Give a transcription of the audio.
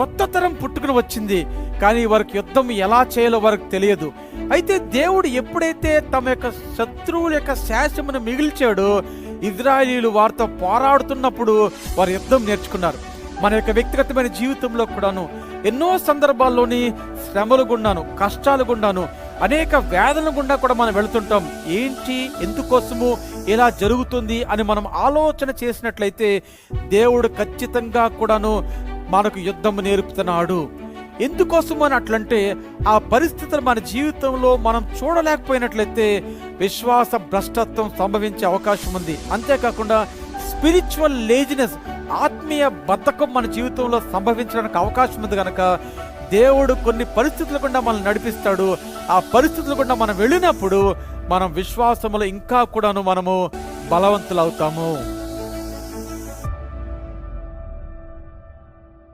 కొత్త తరం పుట్టుకుని వచ్చింది కానీ వారికి యుద్ధం ఎలా చేయాలో వారికి తెలియదు. అయితే దేవుడు ఎప్పుడైతే తమ యొక్క శత్రువుల యొక్క శాసమును మిగిల్చాడో ఇజ్రాయేలీలు వారితో పోరాడుతున్నప్పుడు వారు యుద్ధం నేర్చుకున్నారు. మన యొక్క వ్యక్తిగతమైన జీవితంలో కూడాను ఎన్నో సందర్భాల్లోని శ్రమలు గుండాను కష్టాలు గుండాను అనేక వేదనల గుండా కూడా మనం వెళుతుంటాం. ఏంటి? ఎందుకోసము? ఇలా జరుగుతుంది? అని మనం ఆలోచన చేసినట్లయితే దేవుడు ఖచ్చితంగా కూడాను మనకు యుద్ధం నేర్పుతున్నాడు. ఎందుకోసం అని అట్లంటే ఆ పరిస్థితులు మన జీవితంలో మనం చూడలేకపోయినట్లయితే విశ్వాస భ్రష్టత్వం సంభవించే అవకాశం ఉంది. అంతేకాకుండా స్పిరిచువల్ లేజినెస్ ఆత్మీయ బద్ధకం మన జీవితంలో సంభవించడానికి అవకాశం ఉంది కనుక దేవుడు కొన్ని పరిస్థితుల గుండా మనల్ని నడిపిస్తాడు. ఆ పరిస్థితుల గుండా మనం వెళ్ళినప్పుడు మనం విశ్వాసములో ఇంకా కూడాను మనము బలవంతులవుతాము.